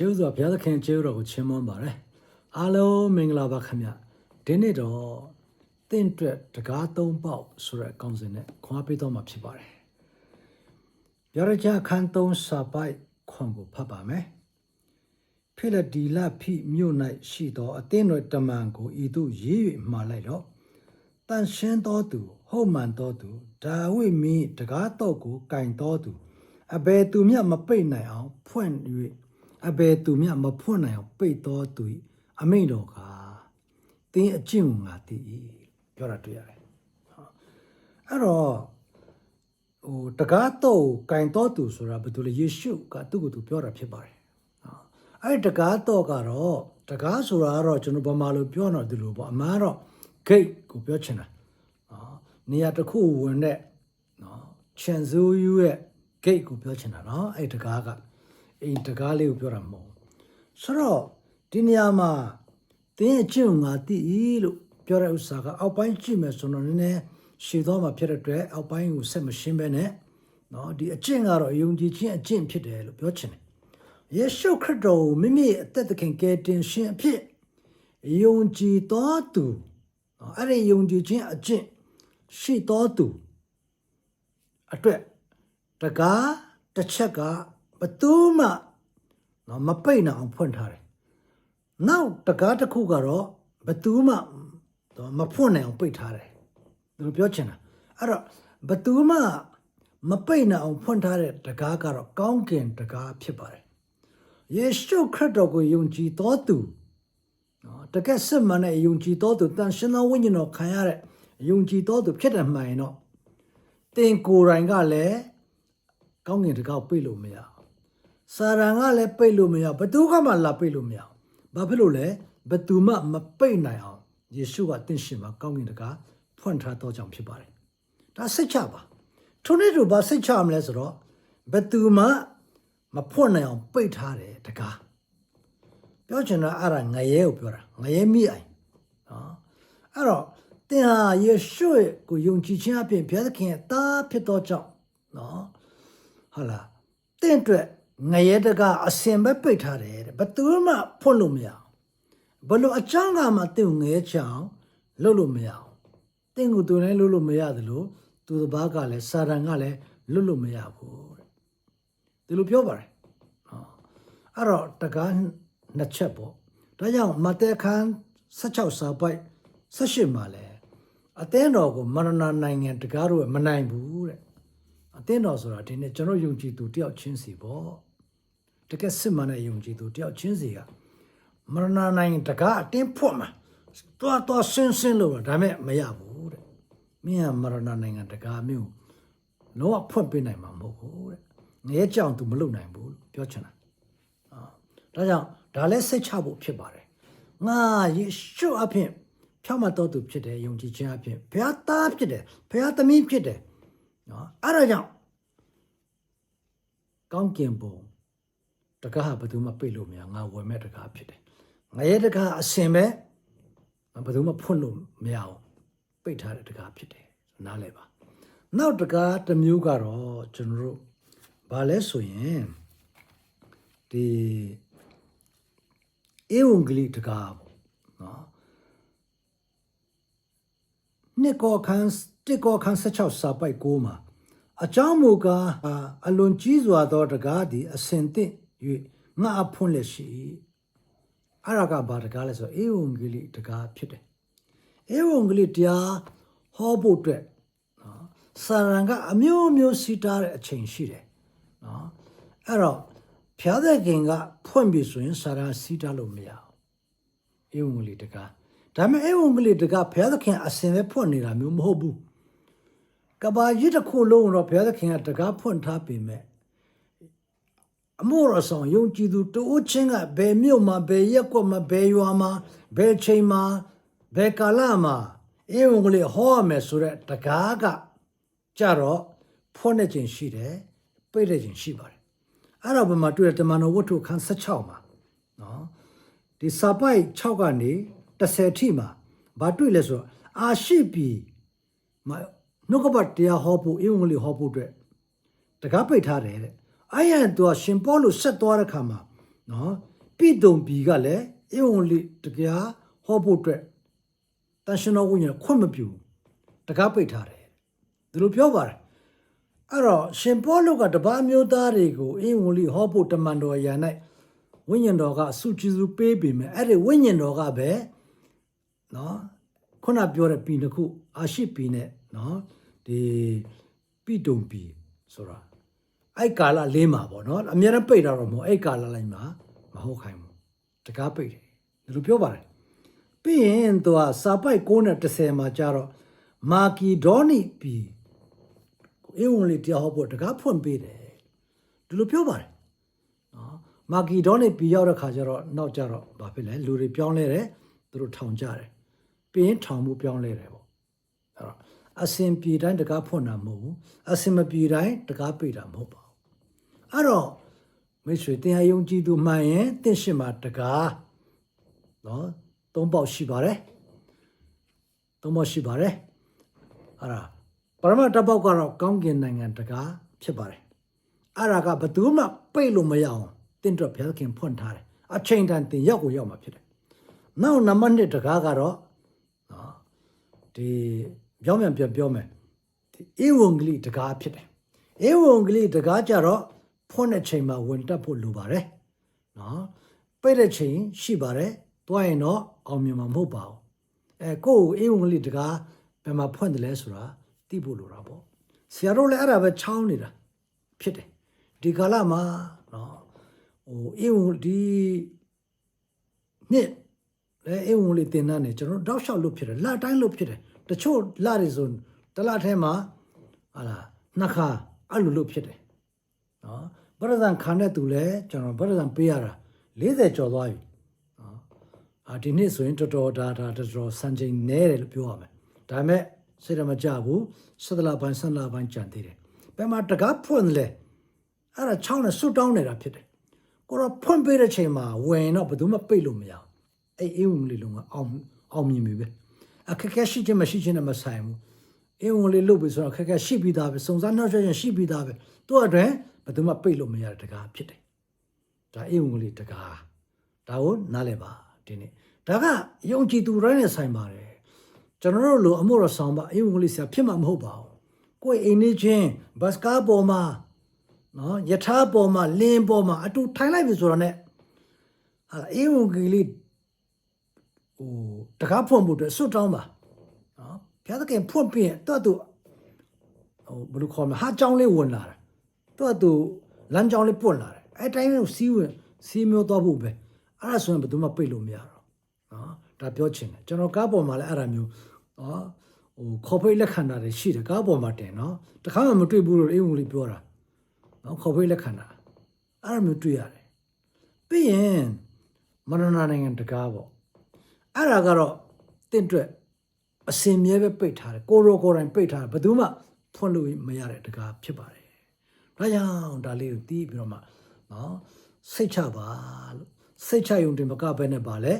ရှေးဥစွာဘုရားသခင်ကျေးဇူးတော်ကိုချီးမွမ်းပါတယ်အားလုံးမင်္ဂလာပါခင်ဗျဒီနေ့တော့တင့်အတွက်တကားသုံးပေါက်ဆိုတဲ့အကောင်းစဉ်နဲ့ခွန်အားပေးတော့မှာဖြစ်ပါတယ်ပြောရချခန်းသုံးစာပိုက်ခွန်ကိုဖတ်ပါမယ်ဖိလဒီလဖိမြို့၌ရှိသောအသင်းတော်တမန်ကိုဤသို့ရေး၍မှာလိုက်တော့တန်ရှင်းသောသူဟုတ်မှန်သောသူဒါဝိမင်းတကားတော့ကိုကင်တော်သူအဘယ်သူမျှမပိတ်နိုင်အောင် ဖွင့်၍ အဘယ်သူမျှမဖွင့်နိုင်အောင်ပိတ်တော်သူ၏အမိန့်တော်ကတင်းအကျင့်ကိုငါသိ၏ပြောတာတွေ့ရတယ်ဟုတ်အဲ့တော့ဟိုတကားတော့ကင်တော်သူဆိုတာဘယ်သူလဲယေရှုကသူ့ကိုသူပြောတာဖြစ်ပါတယ်ဟုတ်အဲ့ဒီတကားတော့ကတော့တကားဆိုတာကတော့ကျွန်တော်ဗမာလိုပြောတော့ဒီလိုပေါ့အမှားတော့ gate ကိုပြောချင်တာနော်နေရာတစ်ခုဝင်တဲ့နော်ချန်ဇူယူရဲ့ gate ကိုပြောချင်တာနော်အဲ့တကားက အိမ်တကားလေးကိုပြောတာမဟုတ်ဘူးဆိုတော့ဒီနေရာမှာတင်းအကျင့်ကိုငါသိ၏လို့ပြောတဲ့ဥစ္စာကအောက်ပိုင်းကြည့်မယ်ဆိုတော့နည်းနည်းရှည်သွားမှာဖြစ်တဲ့အတွက်အောက်ပိုင်းကိုဆက်မရှင်းပဲနဲ့နော်ဒီအကျင့်ကတော့ယုံကြည်ခြင်းအကျင့်ဖြစ်တယ်လို့ပြောချင်တယ်ယေရှုခရစ်တော်ကိုမိမိအသက်သခင်ကယ်တင်ရှင်အဖြစ်ယုံကြည်တော်သူနော်အဲ့ဒီယုံကြည်ခြင်းအကျင့်ရှိတော်သူအတွက်တကားတစ်ချက်က ဘသူမှနော်မပိတ်နိုင်အောင်ဖွင့်ထားတယ်။နောက်တကားတစ်ခုကတော့ဘသူမှတော့မဖွင့်နိုင်အောင်ပိတ်ထားတယ်။သူပြောချင်တာအဲ့တော့ဘသူမှမပိတ်နိုင်အောင်ဖွင့်ထားတဲ့တကားကတော့ကောင်းကင်တကားဖြစ်ပါတယ်။ယေရှုခရစ်တော်ကိုယုံကြည်တော်သူနော်တကယ်စစ်မှန်တဲ့ယုံကြည်တော်သူတန်ရှင်သောဝိညာဉ်တော်ခံရတဲ့ယုံကြည်တော်သူဖြစ်တယ်မှန်ရင်တော့တင်ကိုယ်တိုင်ကလည်းကောင်းကင်တကောက်ပိတ်လို့မရဘူး စာရန်ကလည်းပိတ်လို့မရဘသူကမှလာပိတ်လို့မရဘူးဘာဖြစ်လို့လဲဘသူမှမပိတ်နိုင်အောင်ယေရှုကတင့်ရှင်မှာကောင်းကင်တကာဖွင့်ထားတော့ကြောင့်ဖြစ်ပါတယ်ဒါစိတ်ချပါထိုနေ့တို့ဘာစိတ်ချမလဲဆိုတော့ဘသူမှမဖွင့်နိုင်အောင်ပိတ်ထားတယ်တကားပြောချင်တာအဲ့ဒါငရဲကိုပြောတာငရဲမိအိုင်နော်အဲ့တော့သင်ဟာယေရှုရဲ့ကိုယုံကြည်ခြင်းအပြင်ဘုရားသခင်ရဲ့သားဖြစ်သောကြောင့်နော်ဟုတ်လားသင်အတွက် ငရဲတကအစင်ပဲပိတ်ထားတယ်တဲ့ဘယ်သူမှဖွင့်လို့မရအောင်ဘလို့အကြောင်းကမှသင်ကိုငရဲချအောင်လုပ်လို့မရအောင်သင်ကိုသူလည်းလုပ်လို့မရသလိုသူတစ်ပါးကလည်းစာရန်ကလည်းလွတ်လို့မရဘူးတဲ့ဒီလိုပြောပါတယ်အဲ့တော့တကားနှစ်ချက်ပေါ့ဒါကြောင့်မတဲခန်း16စာပိုက်18မှာလဲအသင်းတော်ကိုမရဏနိုင်ငံတကားတော့မနိုင်ဘူးတဲ့အသင်းတော်ဆိုတာဒီနေ့ကျွန်တော်ယုံကြည်သူတယောက်ချင်းစီပေါ့ တကယ်စစ်မှန်တဲ့ယုံကြည်သူတယောက်ချင်းစီကမရဏနိုင်ငံတကားအတင်းဖွတ်မှာတွားတွားဆင်းဆင်းလို့ဒါမဲ့မရဘူးတဲ့မင်းကမရဏနိုင်ငံတကားမျိုးလုံးဝဖွင့်ပေးနိုင်မှာမဟုတ်ဘူးတဲ့ငရဲကြောင်သူမလုပ်နိုင်ဘူးလို့ပြောချင်တာဒါကြောင့်ဒါလည်းစိတ်ချဖို့ဖြစ်ပါတယ်ငါယေရှုအဖြစ်ဖြောင့်မတ်တော်သူဖြစ်တယ်ယုံကြည်ခြင်းအဖြစ်ဘုရားသားဖြစ်တယ်ဘုရားသမီးဖြစ်တယ်နော်အဲ့ဒါကြောင့်ကောင်းကင်ဘုံ တကားဟာဘယ်သူမှပိတ်လို့မရငါဝယ်မဲ့တကားဖြစ်တယ်ငါရဲ့တကားအစင်ပဲဘယ်သူမှဖွင့်လို့မရအောင်ပိတ်ထားတဲ့တကားဖြစ်တယ်နားလဲပါနောက်တကားတစ်မျိုးကတော့ကျွန်တော်တို့ဘာလဲဆိုရင်ဒီဧဝံဂေလိတကားပေါ့နော်နှစ်ကောခန်းတစ်ကောခန်း16စာပိုက်9မှာအကြောင်းမူကားအလွန်ကြီးစွာသောတကားသည်အစင်သင့်၍ ငါအဖွင့်လက်ရှိအဲ့ဒါကဘာတကားလဲဆိုဧဝံဂေလိတကားဖြစ်တယ်ဧဝံဂေလိတရားဟောဖို့အတွက်နော်စာရန်ကအမျိုးမျိုးစီတားတဲ့အချိန်ရှိတယ်နော်အဲ့တော့ဖျားတဲ့ခင်ကဖွင့်ပြီဆိုရင်စာရာစီးတလို့မရဘူးဧဝံဂေလိတကားဒါပေမဲ့ဧဝံဂေလိတကားဘုရားသခင်အစင်ပဲဖွင့်နေတာမျိုးမဟုတ်ဘူးကဘာကြီးတစ်ခုလုံးတော့ဘုရားသခင်ကတကားဖွင့်ထားပေမဲ့ အမို့ရဆောင်ယုံကြည်သူတိုးချင်းကဘယ်မြို့မှာဘယ်ရက်ကွက်မှာဘယ်ရွာမှာဘယ်ချိန်မှာဘယ်ကာလမှာဧဝံဂေလိဟောရမယ်ဆိုတဲ့တကားကကြတော့ဖွင့်တဲ့ခြင်းရှိတယ်ပိတ်တဲ့ခြင်းရှိပါတယ်အဲ့တော့ဘယ်မှာတွေ့တယ်တမန်တော်ဝတ္ထုခန်း16မှာနော်ဒီစာပိုက်6ကနေ10ထိမှာဘာတွေ့လဲဆိုတော့အာရှိပြီမနှုတ်ကပတ်တရားဟောဖို့အင်္ဂလိပ်ဟောဖို့အတွက်တကားပိတ်ထားတယ်တဲ့ အဲ့ရန်သူကရှင်ပေါလုဆက်သွားတဲ့ခါမှာနော်ပိတုံပီကလည်းဧဝံလိတရားဟောဖို့အတွက်တန်ရှင်တော်ဝိညာဉ်ခွင့်မပြုတကားပိတ်ထားတယ်ဒီလိုပြောပါတယ်အဲ့တော့ရှင်ပေါလုကတပါးမျိုးသားတွေကိုဧဝံလိဟောဖို့တမန်တော်အရာ၌ဝိညာဉ်တော်ကအဆုကျေးဇူးပေးပေမဲ့အဲ့ဒီဝိညာဉ်တော်ကပဲနော်ခုနပြောတဲ့ပီတစ်ခုအာရှိပီနဲ့နော်ဒီပိတုံပီဆိုတာ အဲ့ကာလလေးမှာပေါ့နော်အများနဲ့ပိတ်တာတော့မဟုတ်အဲ့ကာလလိုက်မှာမဟုတ်ခိုင်းဘူးတကားပိတ်တယ်ဒီလိုပြောပါတယ်ပြီးရင်သူကစာပိုက်9နဲ့10မှာကြတော့မာကီဒေါနိပီဧဝံလေးတရားဟောဖို့တကားဖွင့်ပေးတယ်ဒီလိုပြောပါတယ်နော်မာကီဒေါနိပီရောက်တဲ့ခါကျတော့နောက်ကျတော့ဘာဖြစ်လဲလူတွေပြောင်းလဲတယ်သူတို့ထောင်ကြတယ်ပြီးရင်ထောင်မှုပြောင်းလဲတယ်ပေါ့အဲ့တော့အစင်ပြေတိုင်းတကားဖွင့်တာမဟုတ်ဘူးအစင်မပြေတိုင်းတကားပိတ်တာမဟုတ်ပါဘူး အဲ့တော့မိတ်ဆွေတင်အယုံကြည်သူမှန်ရင်တင့်ရှိမှာတကားနော်သုံးပေါက်ရှိပါတယ်သုံးပေါက်ရှိပါတယ်အဲ့ဒါပရမတ်တပေါက်ကတော့ကောင်းကင်နိုင်ငံတကားဖြစ်ပါတယ်အဲ့ဒါကဘယ်သူမှပိတ်လို့မရအောင်တင့်တော့ဘုရားခင်ဖွင့်ထားတယ်အချိန်တန်တင်ရောက်ကိုရောက်မှာဖြစ်တယ်နောက်နံပါတ်1တကားကတော့နော်ဒီပြောင်းပြန်ပြန်ပြောမယ်ဒီဧဝံဂေလိတကားဖြစ်တယ်ဧဝံဂေလိတကားကြတော့ ဖွင့်တဲ့ချိန်မှာဝင်တက်ဖို့လိုပါတယ်နော်ပိတ်တဲ့ချိန်ရှိပါတယ်တွားရင်တော့အောင်မြင်မှာမဟုတ်ပါဘူးအဲကိုယ့်ကိုဧဝံဂေလိတကားဘယ်မှာဖွင့်တယ်လဲဆိုတာသိဖို့လိုတာပေါ့ဆရာတို့လည်းအဲ့ဒါပဲချောင်းနေတာဖြစ်တယ်ဒီကာလမှာနော်ဟိုဧဝံဒီနှစ်လဲဧဝံလေးတင်တဲ့နေကျွန်တော်တောက်လျှောက်လို့ဖြစ်တယ်လတိုင်းလို့ဖြစ်တယ်တချို့လတွေဆိုတစ်လထဲမှာဟာလာနှစ်ခါအဲ့လိုလို့ဖြစ်တယ် နော်ဗရဇန်ခံတဲ့သူလဲကျွန်တော်ဗရဇန်ပေးရတာ40ကျော်သွားပြီနော်အာဒီနေ့ဆိုရင်တော်တော်ဒါဒါတော်တော်စံချိန်နဲတယ်လို့ပြောရမယ်ဒါပေမဲ့စိတ်ရမကြဘူးစသလပိုင်းဆန္ဒပိုင်းကြံသေးတယ်ဘယ်မှာတကားဖွင့်လဲအဲ့ဒါချောင်းနဲ့ဆွတ်တောင်းနေတာဖြစ်တယ်ကိုတော့ဖွင့်ပေးတဲ့ချိန်မှာဝင်တော့ဘယ်သူမှပိတ်လို့မရဘူးအဲ့အေးဝင်လေးလုံးကအောင်အောင်မြင်ပြီပဲအခက်အခဲရှိခြင်းမရှိခြင်းနဲ့မဆိုင်ဘူးအေးဝင်လေးလုပ်ပြီဆိုတော့အခက်အခဲရှိပြီးသားပဲစုံစမ်းနှောက်ယှက်ခြင်းရှိပြီးသားပဲသူ့အတွင်း ဘယ်သူမှပိတ်လို့မရတဲ့တကားဖြစ်တယ်ဒါအေးဝင်လေးတကားဒါကိုနားလည်ပါဒီနေ့ဒါကယုံကြည်သူတိုင်းနဲ့ဆိုင်ပါတယ်ကျွန်တော်တို့လိုအမှုတော်ဆောင်ပါအေးဝင်လေးဆရာဖြစ်မှာမဟုတ်ပါဘူးကိုယ်အိမ်နေချင်းဘတ်စကားပေါ်မှာနော်ယထာပေါ်မှာလင်းပေါ်မှာအတူထိုင်လိုက်ပြီဆိုတော့ ਨੇ ဟာအေးဝင်ကြီးလေးဟိုတကားဖွင့်ဖို့အတွက်စွတ်တောင်းပါနော်ဘုရားသခင်ဖွင့်ပြီးတော့သူဟိုဘယ်လိုခေါ်မလဲဟာကြောင်းလေးဝင်လာတာ သူကသူလမ်းကြောင်းလေးပွင့်လာတယ်အဲတိုင်းကိုစီးဝင်စီးမျိုးတော့ဖို့ပဲအဲ့ဒါဆိုရင်ဘယ်သူမှပိတ်လို့မရတော့နော်ဒါပြောချင်တယ်ကျွန်တော်ကားပေါ်မှာလည်းအဲ့ဒါမျိုးနော်ဟိုခေါ်ဖိတ်လက်ခံတာတွေရှိတယ်ကားပေါ်မှာတင်နော်တခါမှမတွေ့ဘူးလို့အေးဝင်လေးပြောတာနော်ခေါ်ဖိတ်လက်ခံတာအဲ့ဒါမျိုးတွေ့ရတယ်ပြီးရင်မရဏနိုင်ငံတကားပေါ့အဲ့ဒါကတော့တင့်အတွက်အစင်မြဲပဲပိတ်ထားတယ်ကိုရောကိုယ်တိုင်ပိတ်ထားတယ်ဘယ်သူမှဖွင့်လို့မရတဲ့တကားဖြစ်ပါတယ် ဒါကြောင့်ဒါလေးကိုတီးပြီးတော့မှနော်စိတ်ချပါလို့စိတ်ချယုံတင်မကပဲနဲ့ပါလဲ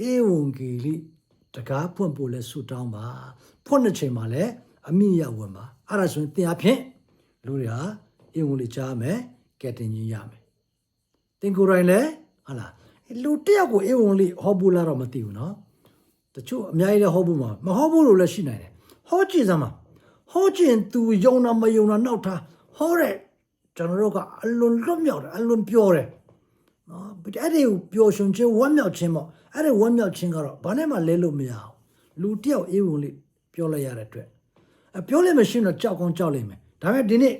အေဝံဂေလိတကားဖွင့်ဖို့လဲဆူတောင်းပါဖွင့်တဲ့ချိန်မှာလဲအမိရဝင်ပါအဲ့ဒါဆိုရင်တင်အဖြစ်လူတွေဟာအေဝံလေးကြားမယ်ကဲတင်ကြီးရမယ်တင်ကိုယ်တိုင်လဲဟာလားလူတယောက်ကိုအေဝံလေးဟောဘူးလားတော့မသိဘူးနော်တချို့အများကြီးလည်းဟောဘူးမှာမဟောဘူးလို့လည်းရှိနိုင်တယ်ဟောကြည့်စမ်းပါဟောကျင်သူယုံတာမယုံတာနောက်ထားဟောတဲ့ ကျွန်တော်တို့ကအလွန်လွတ်မြောက်တယ်အလွန်ပြောတယ်နော်အဲ့ဒီကိုပျော်ရွှင်ခြင်းဝမ်းမြောက်ခြင်းပေါ့အဲ့ဒီဝမ်းမြောက်ခြင်းကတော့ဘာနဲ့မှလဲလို့မရအောင်လူတယောက်အေးဝင်လေးပြောလိုက်ရတဲ့အတွက်အပြောလို့မရှိရင်တော့ကြောက်ကောင်းကြောက်လိမ့်မယ်ဒါပေမဲ့ဒီနေ့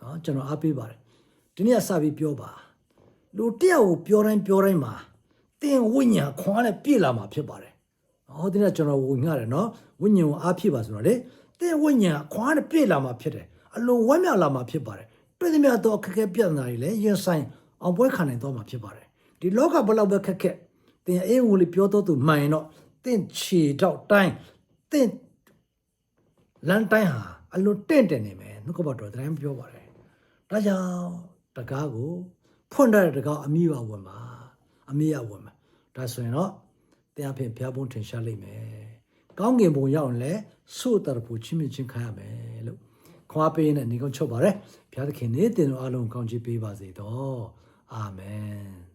နော်ကျွန်တော်အားပေးပါတယ်ဒီနေ့ကစပြီးပြောပါလူတယောက်ကိုပြောတိုင်းပြောတိုင်းမှာတင်ဝိညာဉ်ခွန်အားနဲ့ပြည့်လာမှာဖြစ်ပါတယ်ဟောဒီနေ့ကျွန်တော်ဝင်ငှတယ်နော်ဝိညာဉ်ကိုအားဖြစ်ပါဆိုတော့လေတင်ဝိညာဉ်ခွန်အားနဲ့ပြည့်လာမှာဖြစ်တယ် အလုံးဝမ်းမြောက်လာမှာဖြစ်ပါတယ်တွေ့သမျှတော့အခက်အခဲပြဿနာတွေလည်းရင်ဆိုင်အောင်ပွဲခံနိုင်တော့မှာဖြစ်ပါတယ်ဒီလောကဘလောက်ပဲခက်ခက်တင်အေးဝင်လေးပြောတော့သူမှန်ရင်တော့တင်ခြေတော့တိုင်းတင်လန်တိုင်းဟာအလွန်တင့်တယ်နေမယ်နှုတ်ကပတ်တော်တိုင်းပြောပါတယ်ဒါကြောင့်တကားကိုဖွင့်တဲ့တကားအမိပါဝင်ပါအမိရဝင်ပါဒါဆိုရင်တော့တရားဖြင့်ဘုရားဘုန်းထင်ရှားလိမ့်မယ်ကောင်းကင်ဘုံရောက်ရင်လည်းစို့တရဖို့ချင်းမြချင်းခံရမယ်လို့ ခွာပေးနဲ့နေကုန်းချုပ်ပါတယ်ဘုရားသခင်နေတင်တော်အလုံးကောင်းချီးပေးပါစေတော့အာမင်